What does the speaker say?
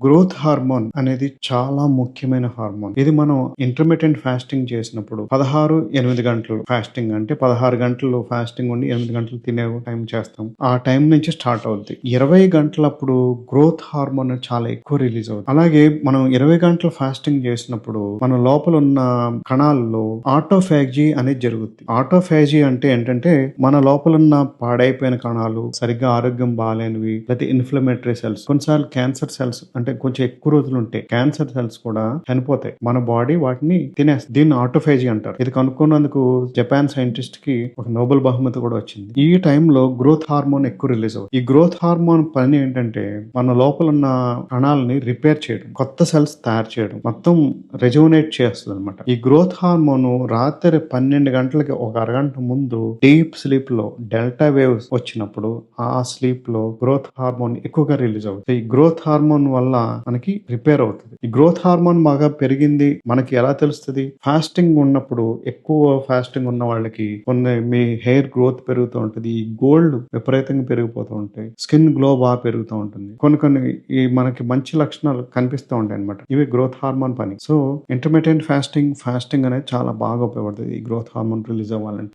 Growth hormone అనేది చాలా ముఖ్యమైన హార్మోన్. ఇది మనం ఇంటర్మీడియట్ ఫాస్టింగ్ చేసినప్పుడు పదహారు ఎనిమిది గంటలు ఫాస్టింగ్ అంటే పదహారు గంటలు ఫాస్టింగ్ ఉండి ఎనిమిది గంటలు తినే టైం చేస్తాం. ఆ టైం నుంచి స్టార్ట్ అవుద్ది. ఇరవై గంటలప్పుడు గ్రోత్ హార్మోన్ చాలా ఎక్కువ రిలీజ్ అవుతుంది అలాగే మనం ఇరవై గంటలు ఫాస్టింగ్ చేసినప్పుడు మన లోపల ఉన్న కణాల్లో ఆటోఫాజీ అనేది జరుగుతుంది ఆటోఫాజీ అంటే ఏంటంటే మన లోపల ఉన్న పాడైపోయిన కణాలు సరిగ్గా ఆరోగ్యం బాగాలేనివి లేకపోతే ఇన్ఫ్లమేటరీ సెల్స్ కొన్నిసార్లు క్యాన్సర్ సెల్స్ అంటే కొంచెం ఎక్కువ రోజులు ఉంటే క్యాన్సర్ సెల్స్ కూడా చనిపోతాయి. మన బాడీ వాటిని తినేస్తుంది దీన్ని ఆటోఫేజీ అంటారు. ఇది కనుక్కున్నందుకు జపాన్ సైంటిస్ట్కి ఒక నోబెల్ బహుమతి కూడా వచ్చింది. ఈ టైంలో గ్రోత్ హార్మోన్ ఎక్కువ రిలీజ్ అవుతుంది. ఈ గ్రోత్ హార్మోన్ పని ఏంటంటే మన లోపల ఉన్న కణాలని రిపేర్ చేయడం కొత్త సెల్స్ తయారు చేయడం మొత్తం రెజోనేట్ చేస్తుంది అనమాట ఈ గ్రోత్ హార్మోన్ రాత్రి పన్నెండు గంటలకి ఒక అరగంట ముందు డీప్ స్లీప్లో డెల్టా వేవ్స్ వచ్చినప్పుడు ఆ స్లీప్లో గ్రోత్ హార్మోన్ ఎక్కువగా రిలీజ్ అవుతుంది. ఈ గ్రోత్ హార్మోన్ వల్ల మనకి రిపేర్ అవుతుంది. ఈ గ్రోత్ హార్మోన్ బాగా పెరిగింది. మనకి ఎలా తెలుస్తుంది? ఫాస్టింగ్ ఉన్నప్పుడు ఎక్కువ ఫాస్టింగ్ ఉన్న వాళ్ళకి కొన్ని మీ హెయిర్ గ్రోత్ పెరుగుతూ ఉంటుంది. ఈ గోల్డ్ విపరీతంగా పెరిగిపోతూ ఉంటాయి స్కిన్ గ్లో బాగా పెరుగుతూ ఉంటుంది. కొన్ని కొన్ని ఈ మనకి మంచి లక్షణాలు కనిపిస్తూ ఉంటాయి అనమాట ఇవి గ్రోత్ హార్మోన్ పని. సో ఇంటర్మీడియట్ ఫాస్టింగ్ ఫాస్టింగ్ అనేది చాలా బాగా ఉపయోగపడుతుంది ఈ గ్రోత్ హార్మోన్ రిలీజ్ అవ్వాలంటే.